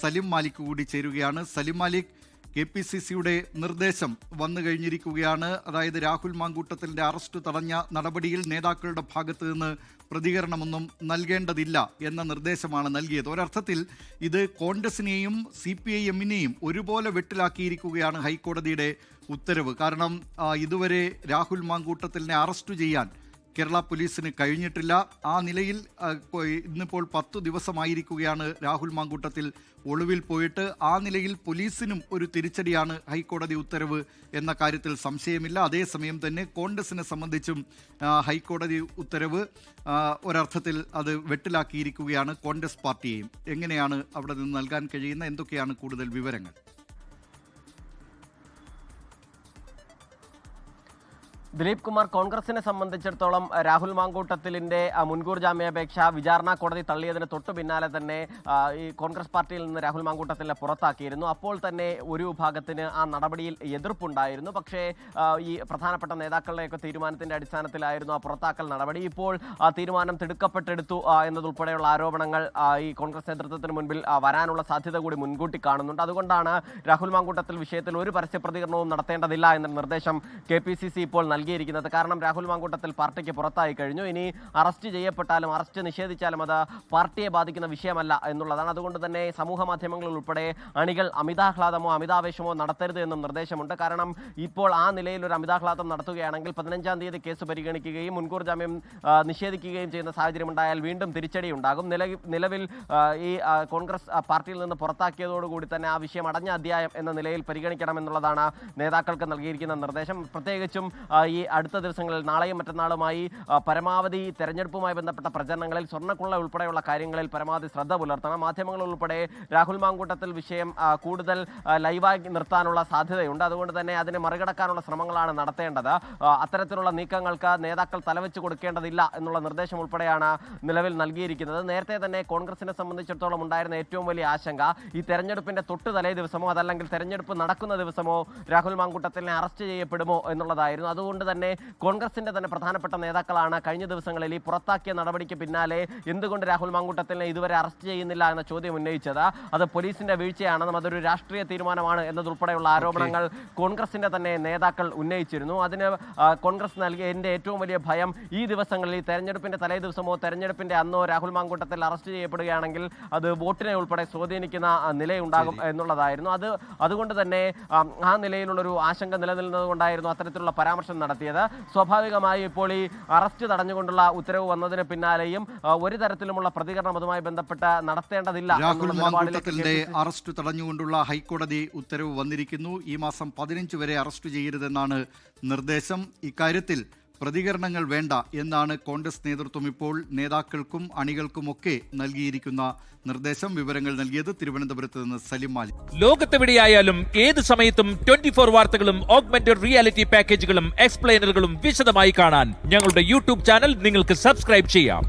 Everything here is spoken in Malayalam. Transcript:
സലിം മാലിക് കൂടി ചേരുകയാണ്. Salim Malik K P C സിയുടെ നിർദ്ദേശം വന്നു കഴിഞ്ഞിരിക്കുകയാണ്. അതായത് രാഹുൽ മാങ്കൂട്ടത്തിന്റെ അറസ്റ്റ് തടഞ്ഞ നടപടിയിൽ നേതാക്കളുടെ ഭാഗത്ത് നിന്ന് പ്രതികരണമൊന്നും നൽകേണ്ടതില്ല എന്ന നിർദ്ദേശമാണ് നൽകിയത്. ഒരർത്ഥത്തിൽ ഇത് കോൺഗ്രസിനെയും സി പി ഐ എമ്മിനെയും ഒരുപോലെ വെട്ടിലാക്കിയിരിക്കുകയാണ് ഹൈക്കോടതിയുടെ ഉത്തരവ്. കാരണം ഇതുവരെ രാഹുൽ മാങ്കൂട്ടത്തിലിനെ അറസ്റ്റ് ചെയ്യാൻ കേരള പോലീസിന് കഴിഞ്ഞിട്ടില്ല. ആ നിലയിൽ ഇന്നിപ്പോൾ പത്തു ദിവസമായിരിക്കുകയാണ് രാഹുൽ മാങ്കൂട്ടത്തിൽ ഒളിവിൽ പോയിട്ട്. ആ നിലയിൽ പോലീസിനും ഒരു തിരിച്ചടിയാണ് ഹൈക്കോടതി ഉത്തരവ് എന്ന കാര്യത്തിൽ സംശയമില്ല. അതേസമയം തന്നെ കോൺഗ്രസിനെ സംബന്ധിച്ചും ഹൈക്കോടതി ഉത്തരവ് ഒരർത്ഥത്തിൽ അത് വെട്ടിലാക്കിയിരിക്കുകയാണ് കോൺഗ്രസ് പാർട്ടിയെയും. എങ്ങനെയാണ് അവിടെ നിന്ന് നൽകാൻ കഴിയുന്ന എന്തൊക്കെയാണ് കൂടുതൽ വിവരങ്ങൾ? ദിലീപ് കുമാർ കോൺഗ്രസിനെ സംബന്ധിച്ചിടത്തോളം രാഹുൽ മാങ്കൂട്ടത്തിലിന്റെ മുൻകൂർ ജാമ്യാപേക്ഷ വിചാരണ കോടതി തള്ളിയതിന് തൊട്ടു പിന്നാലെ തന്നെ ഈ കോൺഗ്രസ് പാർട്ടിയിൽ നിന്ന് രാഹുൽ മാങ്കൂട്ടത്തിലെ പുറത്താക്കിയിരുന്നു. അപ്പോൾ തന്നെ ഒരു വിഭാഗത്തിന് ആ നടപടിയിൽ എതിർപ്പുണ്ടായിരുന്നു. പക്ഷേ ഈ പ്രധാനപ്പെട്ട നേതാക്കളുടെയൊക്കെ തീരുമാനത്തിന്റെ അടിസ്ഥാനത്തിലായിരുന്നു ആ പുറത്താക്കൽ നടപടി. ഇപ്പോൾ ആ തീരുമാനം തിടുക്കപ്പെട്ടെടുത്തു എന്നതുൾപ്പെടെയുള്ള ആരോപണങ്ങൾ ഈ കോൺഗ്രസ് നേതൃത്വത്തിന് മുൻപിൽ വരാനുള്ള സാധ്യത കൂടി മുൻകൂട്ടി കാണുന്നുണ്ട്. അതുകൊണ്ടാണ് രാഹുൽ മാങ്കൂട്ടത്തിൽ വിഷയത്തിൽ ഒരു പരസ്യ പ്രതികരണവും നടത്തേണ്ടതില്ല എന്ന നിർദ്ദേശം കെ ഇപ്പോൾ ഇപ്പോൾ നൽകിയിരിക്കുന്നത് കാരണം രാഹുൽ മാങ്കൂട്ടത്തിൽ പാർട്ടിക്ക് പുറത്തായി കഴിഞ്ഞു. ഇനി അറസ്റ്റ് ചെയ്യപ്പെട്ടാലും അറസ്റ്റ് നിഷേധിച്ചാലും അത് പാർട്ടിയെ ബാധിക്കുന്ന വിഷയമല്ല എന്നുള്ളതാണ്. അതുകൊണ്ട് തന്നെ സമൂഹ മാധ്യമങ്ങളിൽ ഉൾപ്പെടെ അണികൾ അമിതാഹ്ലാദമോ അമിതാവേശമോ നടത്തരുത് എന്നും നിർദ്ദേശമുണ്ട്. കാരണം ഇപ്പോൾ ആ നിലയിൽ ഒരു അമിതാഹ്ലാദം നടത്തുകയാണെങ്കിൽ പതിനഞ്ചാം തീയതി കേസ് പരിഗണിക്കുകയും മുൻകൂർ ജാമ്യം നിഷേധിക്കുകയും ചെയ്യുന്ന സാഹചര്യം ഉണ്ടായാൽ വീണ്ടും തിരിച്ചടി ഉണ്ടാകും. നിലവിൽ ഈ കോൺഗ്രസ് പാർട്ടിയിൽ നിന്ന് പുറത്താക്കിയതോടുകൂടി തന്നെ ആ വിഷയം അടഞ്ഞ അധ്യായം എന്ന നിലയിൽ പരിഗണിക്കണമെന്നുള്ളതാണ് നേതാക്കൾക്ക് നൽകിയിരിക്കുന്ന നിർദ്ദേശം. പ്രത്യേകിച്ചും ഈ അടുത്ത ദിവസങ്ങളിൽ നാളെയും മറ്റന്നാളുമായി പരമാവധി തെരഞ്ഞെടുപ്പുമായി ബന്ധപ്പെട്ട പ്രചരണങ്ങളിൽ സ്വർണക്കുള്ള ഉൾപ്പെടെയുള്ള കാര്യങ്ങളിൽ പരമാവധി ശ്രദ്ധ പുലർത്തണം. മാധ്യമങ്ങൾ ഉൾപ്പെടെ രാഹുൽ മാങ്കൂട്ടത്തിൽ വിഷയം കൂടുതൽ ലൈവാക്കി നിർത്താനുള്ള സാധ്യതയുണ്ട്. അതുകൊണ്ട് തന്നെ അതിനെ മറികടക്കാനുള്ള ശ്രമങ്ങളാണ് നടത്തേണ്ടത്. അത്തരത്തിലുള്ള നീക്കങ്ങൾക്ക് നേതാക്കൾ തലവെച്ച് കൊടുക്കേണ്ടതില്ല എന്നുള്ള നിർദ്ദേശം ഉൾപ്പെടെയാണ് നിലവിൽ നൽകിയിരിക്കുന്നത്. നേരത്തെ തന്നെ കോൺഗ്രസിനെ സംബന്ധിച്ചിടത്തോളം ഉണ്ടായിരുന്ന ഏറ്റവും വലിയ ആശങ്ക ഈ തെരഞ്ഞെടുപ്പിന്റെ തൊട്ട് തലേ ദിവസമോ അതല്ലെങ്കിൽ തെരഞ്ഞെടുപ്പ് നടക്കുന്ന ദിവസമോ രാഹുൽ മാങ്കൂട്ടത്തിനെ അറസ്റ്റ് ചെയ്യപ്പെടുമോ എന്നുള്ളതായിരുന്നു. അതുകൊണ്ട് തന്നെ കോൺഗ്രസിന്റെ തന്നെ പ്രധാനപ്പെട്ട നേതാക്കളാണ്. കഴിഞ്ഞ ദിവസങ്ങളിൽ ഈ പുറത്താക്കിയ നടപടിക്ക് പിന്നാലെ എന്തുകൊണ്ട് രാഹുൽ മാങ്കൂട്ടത്തിനെ ഇതുവരെ അറസ്റ്റ് ചെയ്യുന്നില്ല എന്ന ചോദ്യം ഉന്നയിച്ചത്? അത് പോലീസിന്റെ വീഴ്ചയാണെന്നും അതൊരു രാഷ്ട്രീയ തീരുമാനമാണ് എന്നതുൾപ്പെടെയുള്ള ആരോപണങ്ങൾ കോൺഗ്രസിന്റെ തന്നെ നേതാക്കൾ ഉന്നയിച്ചിരുന്നു. അതിന് കോൺഗ്രസ് നൽകിയ എന്റെ ഏറ്റവും വലിയ ഭയം ഈ ദിവസങ്ങളിൽ ഈ തെരഞ്ഞെടുപ്പിന്റെ തലേ ദിവസമോ തെരഞ്ഞെടുപ്പിന്റെ അന്നോ രാഹുൽ മാങ്കൂട്ടത്തിൽ അറസ്റ്റ് ചെയ്യപ്പെടുകയാണെങ്കിൽ അത് വോട്ടിനെ ഉൾപ്പെടെ സ്വാധീനിക്കുന്ന നിലയുണ്ടാകും എന്നുള്ളതായിരുന്നു. അത് അതുകൊണ്ട് തന്നെ ആ, ആ നിലയിലുള്ളൊരു ആശങ്ക നിലനിൽക്കുന്നതുകൊണ്ടായിരുന്നു അത്തരത്തിലുള്ള പരാമർശം നടത്തിയത്. സ്വാഭാവികമായി ഇപ്പോൾ ഈ അറസ്റ്റ് തടഞ്ഞുകൊണ്ടുള്ള ഉത്തരവ് വന്നതിന് പിന്നാലെയും ഒരു തരത്തിലുമുള്ള പ്രതികരണം അതുമായി ബന്ധപ്പെട്ട് നടത്തേണ്ടതില്ല അറസ്റ്റ് തടഞ്ഞുകൊണ്ടുള്ള ഹൈക്കോടതി ഉത്തരവ് വന്നിരിക്കുന്നു. ഈ മാസം പതിനഞ്ച് വരെ അറസ്റ്റ് ചെയ്യരുതെന്നാണ് നിർദ്ദേശം. ഇക്കാര്യത്തിൽ പ്രതികരണങ്ങൾ വേണ്ട എന്നാണ് കോൺഗ്രസ് നേതൃത്വം ഇപ്പോൾ നേതാക്കൾക്കും അണികൾക്കുമൊക്കെ നൽകിയിരിക്കുന്ന നിർദ്ദേശം. വിവരങ്ങൾ നൽകിയത് തിരുവനന്തപുരത്ത് നിന്ന് സലിം മാലി ലോകത്തെവിടെയായാലും ഏത് സമയത്തും ട്വന്റി ഫോർ വാർത്തകളും ഓഗ്മെന്റഡ് റിയാലിറ്റി പാക്കേജുകളും എക്സ്പ്ലെയിനറുകളും വിശദമായി കാണാൻ ഞങ്ങളുടെ യൂട്യൂബ് ചാനൽ നിങ്ങൾക്ക് സബ്സ്ക്രൈബ് ചെയ്യാം.